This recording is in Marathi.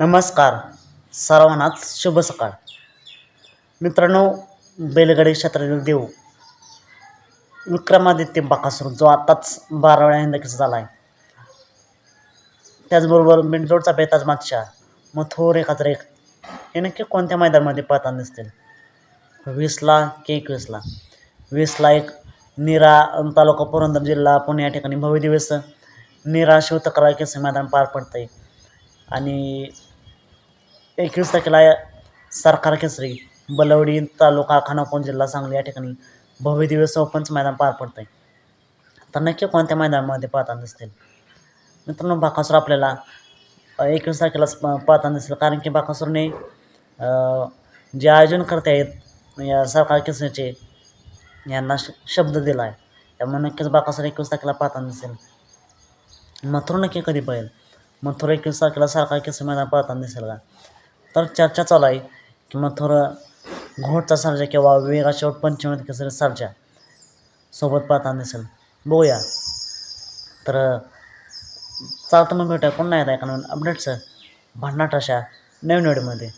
नमस्कार. सर्वांनाच शुभ सकाळ. मित्रांनो बैलगाडी क्षेत्रातील देव विक्रमादित्य बाकासूर जो आत्ताच बारा वेळा हिंदकीचा झाला आहे त्याचबरोबर बिंडोडचा बेताज मातशा मथोर एक एक. हे नक्की कोणत्या मैदानामध्ये पळताना दिसतील? वीसला की एकवीसला वीसला एक निरा तालुका पुरंदर जिल्हा पुणे या ठिकाणी भव्य दिवस. निरा शिवतक्रार केसरी मैदान पार पडतं आहे आणि एकवीस तारखेला सरकार केसरी बलवडी तालुका खानापूर जिल्हा सांगली या ठिकाणी भव्य दिवस मैदान पार पडतं आहे तर नक्की कोणत्या मैदानामध्ये पाहताना दिसतील? मित्रांनो बाकासूर आपल्याला एकवीस तारखेलाच प- पाहताना दिसेल. कारण की बाकासूरने जे आयोजन करते आहेत या सरकार केसरीचे यांना श शब्द दिला आहे. त्यामुळे नक्कीच बाकासूर एकवीस तारखेला पाहताना दिसेल. मथुर नक्की कधी पाहिजे मथुर एकवीस तारखेला सरकार केसरी मैदान पाहताना दिसेल का? तर चर्चा चालू आहे किंवा थोडं घोटचा सर्जा किंवा वेगा शेवट पंचमत सर्जा सोबत पाहताना दिसेल. बघूया. तर चालतं मग भेटूया पुन्हा येत आहे का नवीन अपडेट्स भन्नाट अशा नवीन व्हिडिओमध्ये